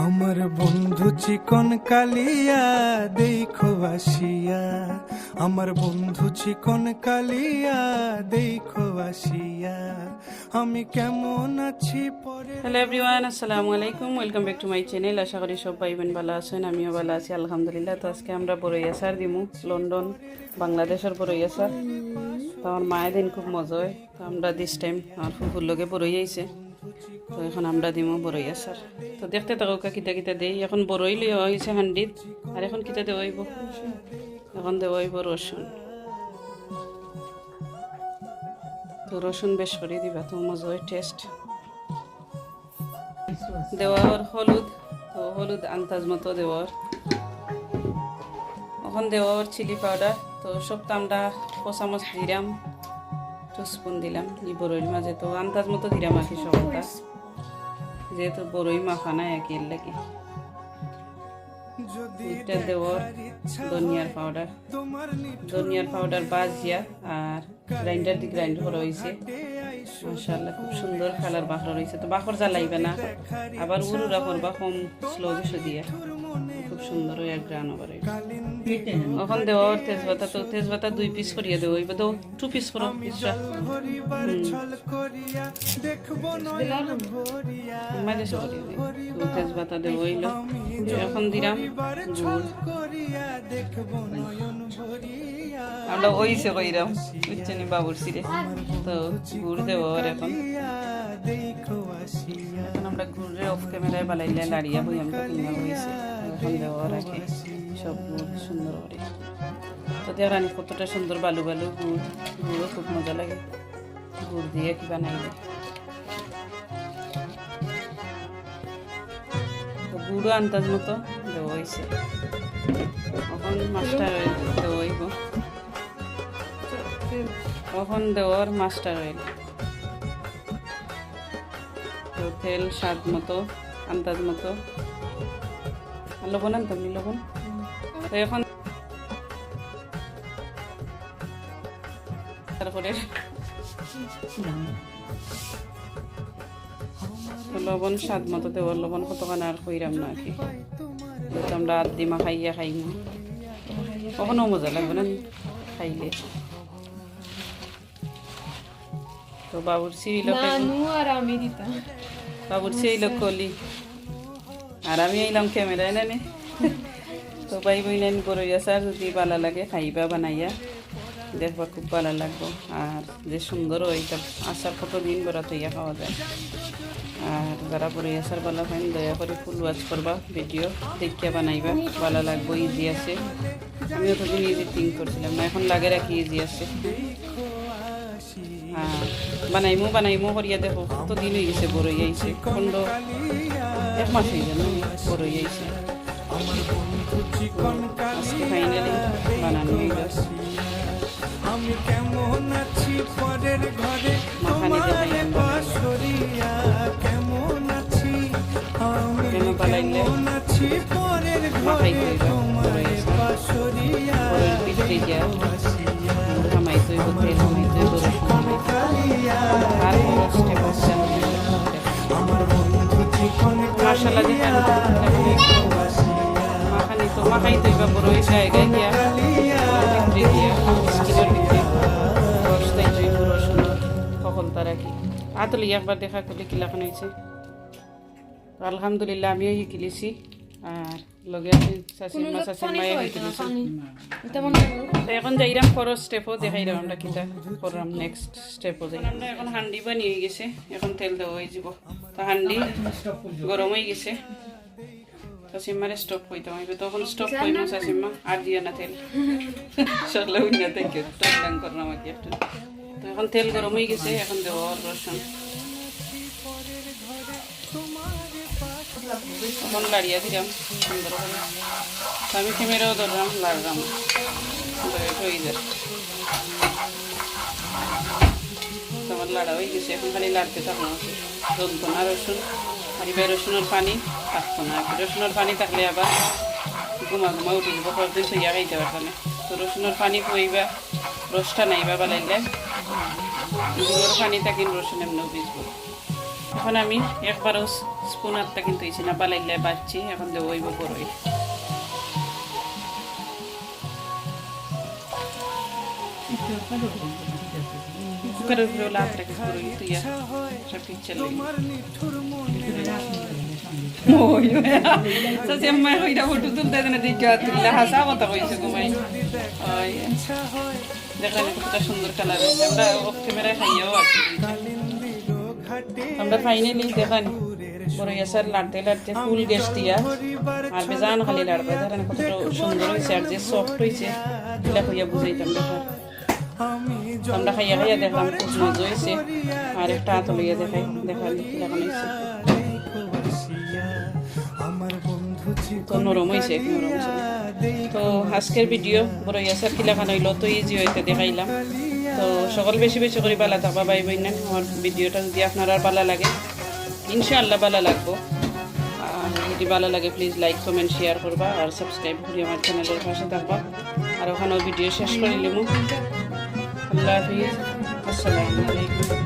আমার বন্ধু চিকন কালিয়া, দেখো আসিয়া। আমার বন্ধু চিকন কালিয়া, দেখো আসিয়া। আমি কেমন আছি পরে হ্যালো এভরিওয়ান আসসালামু আলাইকুম welcome back to my channel আশা করি সব ভাই বোন ভালো আছেন, আমিও ভালো আছি, আলহামদুলিল্লাহ। তো আজকে আমরা বড়ই আসার দিমু, লন্ডন, বাংলাদেশের বড়ই আসার তো আমার মায়ের দিন খুব মজা হয় তো আমরা দিস টাইম আমার ফুফুর লোকে বড়ই আইছে। তো এখন আমরা দিমু বড়ই আসার। তো দেখতে থাকো কিতা কিতা দেই। এখন বড়ই লিয়ে হয়েছে হান্ডিত। আর এখন কিতা হইব এখন দেওয়া হইব রসুন। তো রসুন বেশ করে দিবা, তো মজা হয় টেস্ট। দেওয়ার হলুদ, তো হলুদ আন্দাজ মতো দেওয়ার। এখন দেওয়ার চিলি পাউডার, তো সবটা আমরা পচামচ দিলাম। টু স্পুন দিলাম ই বরইর মাঝে। তো আন্দাজ মতো দিলাম আর কি সবটা যেহেতু বড়ই মাখা নাই একই লাগে। এটা দেওয়ার ধনিয়ার পাউডার ধনিয়ার পাউডার বাজিয়া আর গ্রাইন্ডার দিয়ে গ্রাইন্ড করা হয়েছে। মাশাআল্লাহ খুব সুন্দর কালার বাখরা রয়েছে। তো বাখর জ্বালাইবে না। আবার উরুরা করবা কম স্লো কিছু দিয়ে। সুন্দর এক গ্রান আবার এখন দেওয়ার তেজপাতা তো তেজপাতা দুই পিস করিয়া দেবো এবার তো টু। পিস করো মাঝে তেজপাতা দেবো হইল এখন দিলাম আমরা ওইসে কইরাম বুঝছেনি বাবুর সিরে। তো গুড় দেবো এখন। এখন আমরা ঘুরে অফ ক্যামেরায় বালাইলে লাড়িয়া বই আমরা কিনা হয়েছে এখন দেওয়া রাখে। সব সুন্দর করে। তো দেওয়ানি কতটা সুন্দর বালু বালু, গুড়, গুড়ও খুব মজা লাগে। গুড় দিয়ে কি তো গুড়ও আন্দাজ মতো দেওয়া হয়েছে। এখন মাস্টার অয়েল দেওয়া হইব? এখন দেওয়ার মাস্টার তো তেল স্বাদ মতো, আন্দাজ মতো লবণ আনতাম নি লবণ। তো এখন তারপরে লবণ স্বাদ মতো দেওয়ার লবণ কতখানি আর কইরাম না আর কি। আমরা আট দিমা খাইয়া খাই না কখনো মজা লাগবে না খাইলে। তো বাবুর আমি দিতাম। বাবুর সেই লোক কলি আর আমি এলাম ক্যামেরায় নানে তো ভাই বইলেন বড়ই আসার যদি ভালো লাগে খাইবা বানাইয়া। দেখবা খুব ভালো লাগবো। আর যে সুন্দর ওইটা আসার কত দিন বেড়া তৈয়া খাওয়া যায়। আর যারা বড়ই আসার ভালো পাইন, দয়া করে ফুল ওয়াচ করবা, ভিডিও দেখিয়া বানাইবা, ভালো লাগবো ইজি আছে। আমি অতদিন ইজি থিঙ্ক করছিলাম না, এখন লাগে রাখি ইজি আছে। আর বানাইমো, বানাইমু করিয়া দেখো, কত দিন হয়ে গেছে বড়ই আইছে খন্ড এক মাস হয়ে গেল বড়ই আইছে আজকে ফাইনালি বানানো হয়ে গেছে আমি কেমন আছি পরের ঘরে তোমার বাসরিয়া কেমন আছি আমি কেমন আছি পরের ঘরে তোমার। বাসরিয়া স্কিনের ভিতরে রস তাই পুরো তারা কি আতলি একবার দেখা করলে কিলাখান হয়েছে আলহামদুলিল্লাহ আমিও শিকিলিছি আর লগে আছি শাশুড়ি মা শাশুড়ি মায়ে শিকিলিছি এখন যাইরাম পরের স্টেপও দেখাইরাম আমরা কিতা করলাম নেক্সট স্টেপও যাই আমরা এখন হান্ডি বানিয়ে গেছে এখন তেল দেওয়া হয়ে যাব তো হান্ডি গরম হয়ে গেছে কইতাম হইবে তখন স্টপ কইব শাসিমা আর দিয়া না তেল সরলে উই না থেকে টান টান করলাম আমাকে একটু তো এখন তেল গরম হয়ে গেছে এখন দেওয়া রসুন এখন লাড়িয়া দিলাম সুন্দর করে আমি ক্যামেরাও ধরলাম লাড়লাম হয়ে যায় তোমার লাড়া হয়ে গেছে এখন খালি লাড়তে থাকল জ্বলতো রসুন আর এবার রসুনের পানি থাকতো না রসুনের পানি থাকলে আবার ঘুমা ঘুমা উঠে যাব পরদিন সইয়া খাইতে পারবে না তো রসুনের পানি পইবা রসটা নাইবা বালাইলে গুঁড়োর পানি থাকি রসুন এমনিও ভিজবো। এখন আমি একবারও স্পুন আটটা কিন্তু ইছি না পালাইলে বাচ্ছি, এখন দেবো ওইব বড়ই কুকারের উপরে লাভটা কিছু বড়ই তুইয়া সব ঠিক চলে ওই সে আম্মা কইরা ফটো তুলতে দেন দিকে তুললে হাসা কথা কইছে ঘুমাই ওই দেখেন কতটা সুন্দর কালার হয়েছে। আমরা অফ ক্যামেরায় খাইয়াও আছি আমরা ফাইনালি দেখেন ফুল গ্যাস দিয়া। আর বেজান খালি লাড়বে কতটা সুন্দর হয়েছে, আর যে সফট হয়েছে বুঝাইতাম তো দেখলাম খুব আর একটা দেখাই তো ভিডিও হইল ইজি তো সকল বেশি বেশি করে ভালো থাকবা, ভাই বোন আমার ভিডিওটা যদি লাগে, ইনশাআল্লাহ ভালো লাগবো। যদি ভালো লাগে প্লিজ লাইক কমেন্ট শেয়ার করবা, আর সাবস্ক্রাইব করে আমার চ্যানেলের পাশে থাকবা। আর ওখানেও ভিডিও শেষ করে নিলাম আল্লাহ হাফিজ আসসালামু আলাইকুম